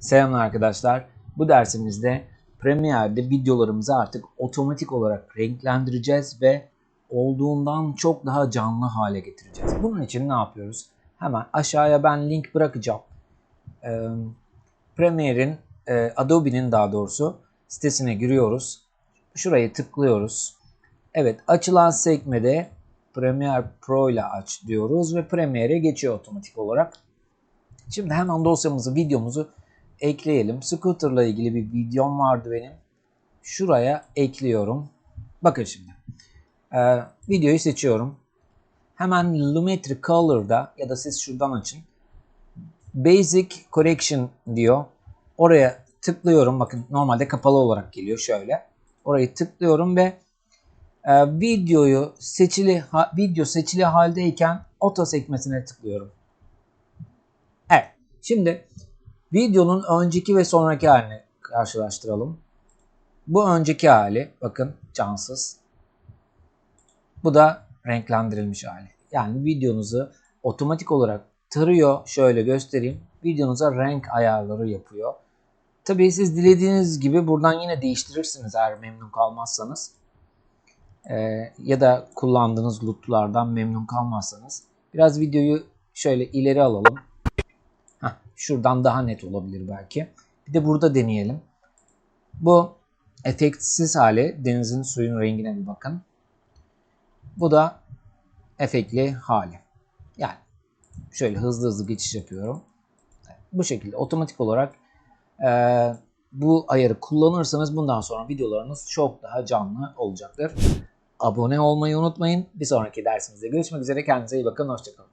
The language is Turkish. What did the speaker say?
Selamlar arkadaşlar. Bu dersimizde Premiere'de videolarımızı artık otomatik olarak renklendireceğiz ve olduğundan çok daha canlı hale getireceğiz. Bunun için ne yapıyoruz? Hemen aşağıya ben link bırakacağım. Ee, Premiere'in, e, Adobe'nin daha doğrusu sitesine giriyoruz. Şurayı tıklıyoruz. Evet açılan sekmede Premiere Pro ile aç diyoruz ve Premiere'e geçiyor otomatik olarak. Şimdi hemen dosyamızı, videomuzu ekleyelim. Scooter'la ilgili bir videom vardı benim. Şuraya ekliyorum. Bakın şimdi. Ee, videoyu seçiyorum. Hemen Lumetri Color'da ya da siz şuradan açın. Basic Correction diyor. Oraya tıklıyorum. Bakın normalde kapalı olarak geliyor şöyle. Orayı tıklıyorum ve e, videoyu seçili ha, video seçili haldeyken oto sekmesine tıklıyorum. Evet. Şimdi videonun önceki ve sonraki halini karşılaştıralım. Bu önceki hali bakın cansız. Bu da renklendirilmiş hali. Yani videonuzu otomatik olarak tarıyor. Şöyle göstereyim. Videonuza renk ayarları yapıyor. Tabii siz dilediğiniz gibi buradan yine değiştirirsiniz eğer memnun kalmazsanız. Ee, ya da kullandığınız lootlardan memnun kalmazsanız. Biraz videoyu şöyle ileri alalım. Şuradan daha net olabilir belki. Bir de burada deneyelim. Bu efektsiz hali denizin suyun rengine bir bakın. Bu da efektli hali. Yani şöyle hızlı hızlı geçiş yapıyorum. Bu şekilde otomatik olarak e, bu ayarı kullanırsanız bundan sonra videolarınız çok daha canlı olacaktır. Abone olmayı unutmayın. Bir sonraki dersimizde görüşmek üzere. Kendinize iyi bakın. Hoşçakalın.